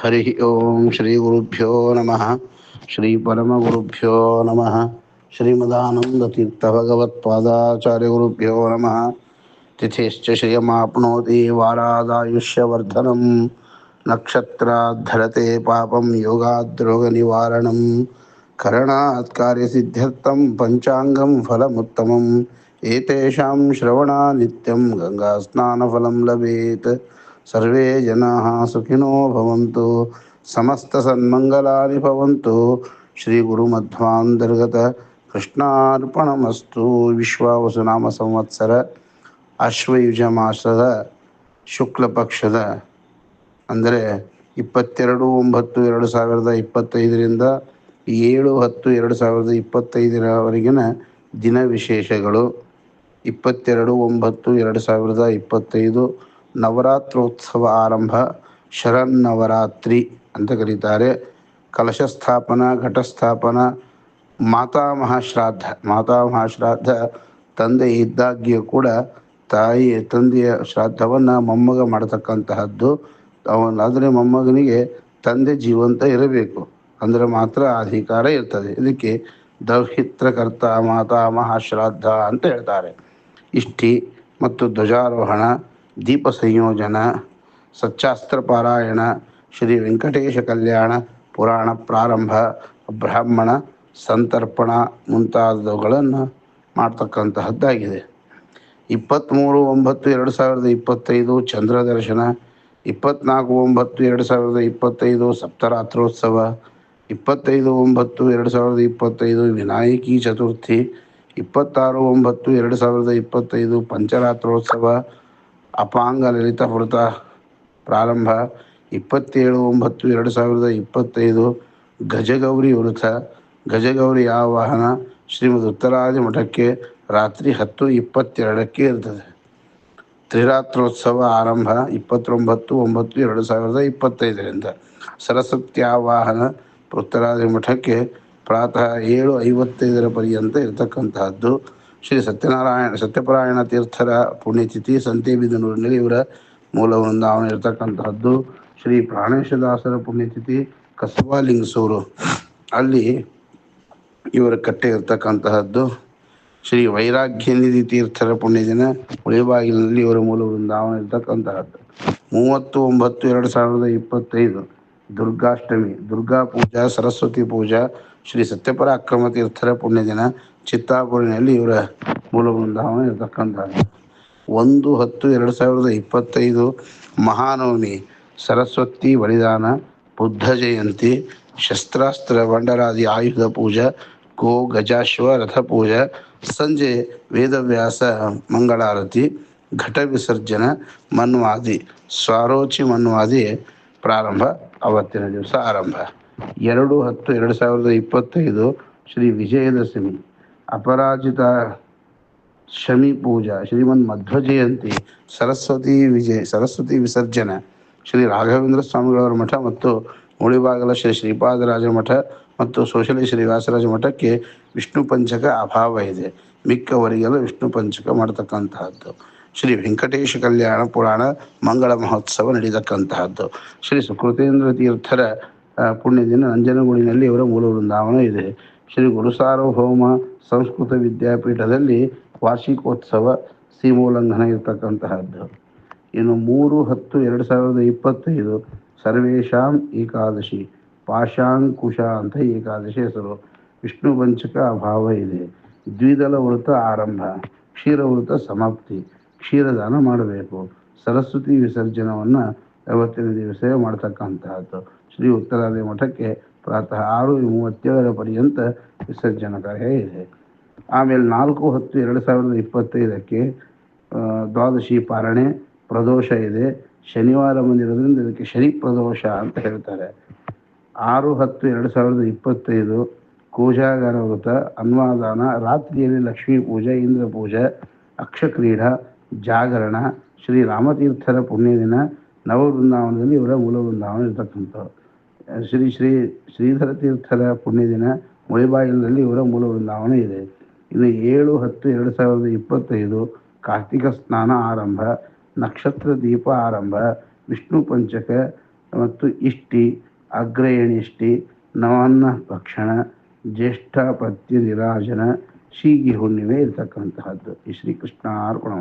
హరి ఓం శ్రీ గురుభ్యో నమ శ్రీ పరమగురుభ్యో నమ శ్రీమదానందతీర్థభగవత్పాదాచార్యగురుభ్యో నమ తిథిశ్చ శ్రియమాప్నోతి వారాదాయుష్యవర్ధనం నక్షత్రాద్ధరతే పాపం యోగాద్రోగనివారణం కరణాత్ కార్యసిద్ధ్యర్థం పంచాంగం ఫలముత్తమం ఏతేషాం శ్రవణా నిత్యం గంగాస్నానఫలం లభేత్ ಸರ್ವೇ ಜನಾಃ ಸುಖಿನೋ ಭವಂತು ಸಮಸ್ತಸನ್ಮಂಗಲಾನಿ ಭವಂತು. ಮಧ್ವಾಂತರ್ಗತ ಕೃಷ್ಣಾರ್ಪಣಮಸ್ತು. ವಿಶ್ವಾವಸುನಾಮ ಸಂವತ್ಸರ ಅಶ್ವಯುಜ ಮಾಸದ ಶುಕ್ಲ ಪಕ್ಷದ ಅಂದರೆ ಇಪ್ಪತ್ತೆರಡು ಒಂಬತ್ತು ಎರಡು ಸಾವಿರದ ಇಪ್ಪತ್ತೈದರಿಂದ ಏಳು ಹತ್ತು ಎರಡು ಸಾವಿರದ ಇಪ್ಪತ್ತೈದರವರೆಗಿನ ದಿನ ವಿಶೇಷಗಳು ಇಪ್ಪತ್ತೆರಡು ಒಂಬತ್ತು ಎರಡು ಸಾವಿರದ ಇಪ್ಪತ್ತೈದು ನವರಾತ್ರೋತ್ಸವ ಆರಂಭ ಶರನ್ನವರಾತ್ರಿ ಅಂತ ಕರೀತಾರೆ. ಕಲಶ ಸ್ಥಾಪನ ಘಟಸ್ಥಾಪನ ಮಾತಾಮಹ ಶ್ರಾದ್ದ ಮಾತಾಮಹ ಶ್ರಾದ್ದ ತಂದೆ ಇದ್ದಾಗ್ಯೂ ಕೂಡ ತಾಯಿ ತಂದೆಯ ಶ್ರಾದ್ದವನ್ನು ಮೊಮ್ಮಗ ಮಾಡತಕ್ಕಂತಹದ್ದು. ಅವನು ಆದರೆ ಮೊಮ್ಮಗನಿಗೆ ತಂದೆ ಜೀವಂತ ಇರಬೇಕು. ಅಂದರೆ ಮಾತ್ರ ಅಧಿಕಾರ ಇರ್ತದೆ. ಇದಕ್ಕೆ ದೌಹಿತ್ರಕರ್ತ ಮಾತಾ ಶ್ರಾದ್ದ ಅಂತ ಹೇಳ್ತಾರೆ. ಇಷ್ಟಿ ಮತ್ತು ಧ್ವಜಾರೋಹಣ ದೀಪ ಸಂಯೋಜನ ಸಚ್ಚಾಸ್ತ್ರ ಪಾರಾಯಣ ಶ್ರೀ ವೆಂಕಟೇಶ ಕಲ್ಯಾಣ ಪುರಾಣ ಪ್ರಾರಂಭ, ಬ್ರಾಹ್ಮಣ ಸಂತರ್ಪಣ ಮುಂತಾದವುಗಳನ್ನು ಮಾಡ್ತಕ್ಕಂತಹದ್ದಾಗಿದೆ. ಇಪ್ಪತ್ತ್ಮೂರು ಒಂಬತ್ತು ಎರಡು ಸಾವಿರದ ಇಪ್ಪತ್ತೈದು ಚಂದ್ರ ದರ್ಶನ ಇಪ್ಪತ್ನಾಲ್ಕು ಒಂಬತ್ತು ಎರಡು ಸಾವಿರದ ಇಪ್ಪತ್ತೈದು ಸಪ್ತರಾತ್ರೋತ್ಸವ, ಇಪ್ಪತ್ತೈದು ಒಂಬತ್ತು ಎರಡು ಸಾವಿರದ ಇಪ್ಪತ್ತೈದು ವಿನಾಯಕಿ ಚತುರ್ಥಿ, ಇಪ್ಪತ್ತಾರು ಒಂಬತ್ತು ಎರಡು ಸಾವಿರದ ಇಪ್ಪತ್ತೈದು ಪಂಚರಾತ್ರೋತ್ಸವ ಅಪಾಂಗ ಲಲಿತ ವೃತ ಪ್ರಾರಂಭ ಇಪ್ಪತ್ತೇಳು ಒಂಬತ್ತು ಎರಡು ಸಾವಿರದ ಇಪ್ಪತ್ತೈದು ಗಜಗೌರಿ ವೃತ. ಗಜಗೌರಿ ಆವಾಹನ ಶ್ರೀಮದ್ ಉತ್ತರಾದಿ ಮಠಕ್ಕೆ ರಾತ್ರಿ ಹತ್ತು ಇಪ್ಪತ್ತೆರಡಕ್ಕೆ ಇರ್ತದೆ. ತ್ರಿರಾತ್ರೋತ್ಸವ ಆರಂಭ ಇಪ್ಪತ್ತೊಂಬತ್ತು ಒಂಬತ್ತು ಎರಡು ಸಾವಿರದ ಇಪ್ಪತ್ತೈದರಿಂದ. ಸರಸ್ವತಿ ಆವಾಹನ ಉತ್ತರಾದಿ ಮಠಕ್ಕೆ ಪ್ರಾತಃ ಏಳು ಐವತ್ತೈದರ ಪರ್ಯಂತ ಇರತಕ್ಕಂತಹದ್ದು. ಶ್ರೀ ಸತ್ಯನಾರಾಯಣ ಸತ್ಯಪರಾಯಣ ತೀರ್ಥರ ಪುಣ್ಯತಿಥಿ ಸಂತೇಬಿದನೂರಿನಲ್ಲಿ ಇವರ ಮೂಲ ವೃಂದಾವನ ಇರತಕ್ಕಂತಹದ್ದು ಶ್ರೀ ಪ್ರಾಣೇಶದಾಸರ ಪುಣ್ಯತಿಥಿ ಕಸಬಾ ಲಿಂಗಸೂರು. ಅಲ್ಲಿ ಇವರ ಕಟ್ಟೆ ಇರತಕ್ಕಂತಹದ್ದು ಶ್ರೀ ವೈರಾಗ್ಯನಿಧಿ ತೀರ್ಥರ ಪುಣ್ಯದಿನ ಉಳಿಬಾಗಿಲಿನಲ್ಲಿ ಇವರ ಮೂಲ ವೃಂದಾವನ ಇರತಕ್ಕಂತಹದ್ದು. ಮೂವತ್ತು ಒಂಬತ್ತು ಎರಡು ಸಾವಿರದ ಇಪ್ಪತ್ತೈದು. ದುರ್ಗಾಷ್ಟಮಿ, ದುರ್ಗಾ ಪೂಜಾ, ಸರಸ್ವತಿ ಪೂಜಾ, ಶ್ರೀ ಸತ್ಯಪರಾಕ್ರಮ ತೀರ್ಥರ ಪುಣ್ಯ ದಿನ ಚಿತ್ತಾಪುರಿನಲ್ಲಿ ಇವರ ಮೂಲ ಬೃಂದಾವನ ಇರತಕ್ಕಂತಹ ಒಂದು ಹತ್ತು ಎರಡು ಸಾವಿರದ ಇಪ್ಪತ್ತೈದು ಮಹಾನವಮಿ, ಸರಸ್ವತಿ ಬಲಿದಾನ, ಬುದ್ಧ ಜಯಂತಿ, ಶಸ್ತ್ರಾಸ್ತ್ರ ಭಂಡರಾದಿ ಆಯುಧ ಪೂಜಾ, ಗೋ ಗಜಾಶ್ವ ರಥ ಪೂಜಾ, ಸಂಜೆ ವೇದವ್ಯಾಸ ಮಂಗಳಾರತಿ ಘಟ ವಿಸರ್ಜನ ಮನ್ವಾದಿ, ಸ್ವಾರೋಚಿ ಮನ್ವಾದಿ ಪ್ರಾರಂಭ. ಅವತ್ತಿನ ದಿವಸ ಆರಂಭ. ಎರಡು ಹತ್ತು, ಎರಡು ಸಾವಿರದ ಇಪ್ಪತ್ತೈದು ಶ್ರೀ ವಿಜಯದಶಮಿ. ಅಪರಾಜಿತ ಶಮಿ ಪೂಜಾ, ಶ್ರೀಮನ್ ಮಧ್ವ ಜಯಂತಿ, ಸರಸ್ವತಿ ವಿಜಯ, ಸರಸ್ವತಿ ವಿಸರ್ಜನೆ, ಶ್ರೀ ರಾಘವೇಂದ್ರ ಸ್ವಾಮಿಗಳವರ ಮಠ ಮತ್ತು ಮುಳಿಬಾಗಲ ಶ್ರೀ ಶ್ರೀಪಾದರಾಜ ಮಠ ಮತ್ತು ಸೋಶಲಿ ಶ್ರೀ ವ್ಯಾಸರಾಜ ಮಠಕ್ಕೆ ವಿಷ್ಣು ಪಂಚಕ ಅಭಾವ ಇದೆ. ಮಿಕ್ಕವರಿಗೆಲ್ಲ ವಿಷ್ಣು ಪಂಚಕ ಮಾಡತಕ್ಕಂತಹದ್ದು. ಶ್ರೀ ವೆಂಕಟೇಶ ಕಲ್ಯಾಣ ಪುರಾಣ ಮಂಗಳ ಮಹೋತ್ಸವ ನಡೀತಕ್ಕಂತಹದ್ದು ಶ್ರೀ ಸುಕೃತೇಂದ್ರ ತೀರ್ಥರ ಪುಣ್ಯದಿನ ನಂಜನಗೂಡಿನಲ್ಲಿ ಇವರ ಮೂಲ ವೃಂದಾವನ ಇದೆ. ಶ್ರೀ ಗುರುಸಾರ್ವಭೌಮ ಸಂಸ್ಕೃತ ವಿದ್ಯಾಪೀಠದಲ್ಲಿ ವಾರ್ಷಿಕೋತ್ಸವ ಸೀಮೋಲ್ಲಂಘನ ಇರತಕ್ಕಂತಹದ್ದು. ಇನ್ನು ಮೂರು ಹತ್ತು ಎರಡು ಸಾವಿರದ ಇಪ್ಪತ್ತೈದು ಸರ್ವೇಶಾಂ ಏಕಾದಶಿ, ಪಾಶಾಂಕುಶ ಅಂತ ಏಕಾದಶಿ ಹೆಸರು. ವಿಷ್ಣು ಪಂಚಕ ಅಭಾವ ಇದೆ. ದ್ವಿದಳ ವೃತ ಆರಂಭ ಕ್ಷೀರ ವೃತ ಸಮಾಪ್ತಿ. ಕ್ಷೀರದಾನ ಮಾಡಬೇಕು. ಸರಸ್ವತಿ ವಿಸರ್ಜನವನ್ನು ಯಾವತ್ತಿನ ದಿವಸ ಮಾಡ್ತಕ್ಕಂತಹದ್ದು. ಶ್ರೀ ಉತ್ತರಾದಿ ಮಠಕ್ಕೆ ಪ್ರಾತಃ ಆರು ಮೂವತ್ತೇಳರ ಪರ್ಯಂತ ವಿಸರ್ಜನ ಕಾರ್ಯ ಇದೆ. ಆಮೇಲೆ ನಾಲ್ಕು ಹತ್ತು ಎರಡು ಸಾವಿರದ ಇಪ್ಪತ್ತೈದಕ್ಕೆ ದ್ವಾದಶಿ ಪಾರಣೆ, ಪ್ರದೋಷ ಇದೆ. ಶನಿವಾರ ಬಂದಿರೋದ್ರಿಂದ ಇದಕ್ಕೆ ಶನಿ ಪ್ರದೋಷ ಅಂತ ಹೇಳ್ತಾರೆ. ಆರು ಹತ್ತು ಎರಡು ಸಾವಿರದ ಇಪ್ಪತ್ತೈದು, ಕೂಜಾಗಾರ ವೃತ ಅನ್ವಾದಾನ ರಾತ್ರಿಯಲ್ಲಿ ಲಕ್ಷ್ಮೀ ಪೂಜೆ ಇಂದ್ರ ಪೂಜೆ ಅಕ್ಷಕ್ರೀಡಾ ಜಾಗರಣ, ಶ್ರೀ ರಾಮತೀರ್ಥರ ಪುಣ್ಯ ದಿನ ನವವೃಂದಾವನದಲ್ಲಿ ಇವರ ಮೂಲ ವೃಂದಾವನ ಇರತಕ್ಕಂಥವ್ರು ಶ್ರೀ ಶ್ರೀ ಶ್ರೀಧರ ತೀರ್ಥರ ಪುಣ್ಯದಿನ, ಮುಳಿಬಾಗಿಲಿನಲ್ಲಿ ಇವರ ಮೂಲ ಬೃಂದಾವನ ಇದೆ. ಇನ್ನು ಏಳು ಹತ್ತು ಎರಡು ಸಾವಿರದ ಇಪ್ಪತ್ತೈದು ಕಾರ್ತಿಕ ಸ್ನಾನ ಆರಂಭ, ನಕ್ಷತ್ರ ದೀಪ ಆರಂಭ, ವಿಷ್ಣು ಪಂಚಕ ಮತ್ತು ಇಷ್ಟಿ, ಅಗ್ರಯಣಿಷ್ಟಿ, ನವಾನ್ನ ಭಕ್ಷಣ, ಜ್ಯೇಷ್ಠ ಪತ್ಯ ನಿರಾಜನ ಶೀಗಿ ಹುಣ್ಣಿಮೆ ಇರತಕ್ಕಂತಹದ್ದು. ಈ ಶ್ರೀಕೃಷ್ಣ ಅರ್ಪಣ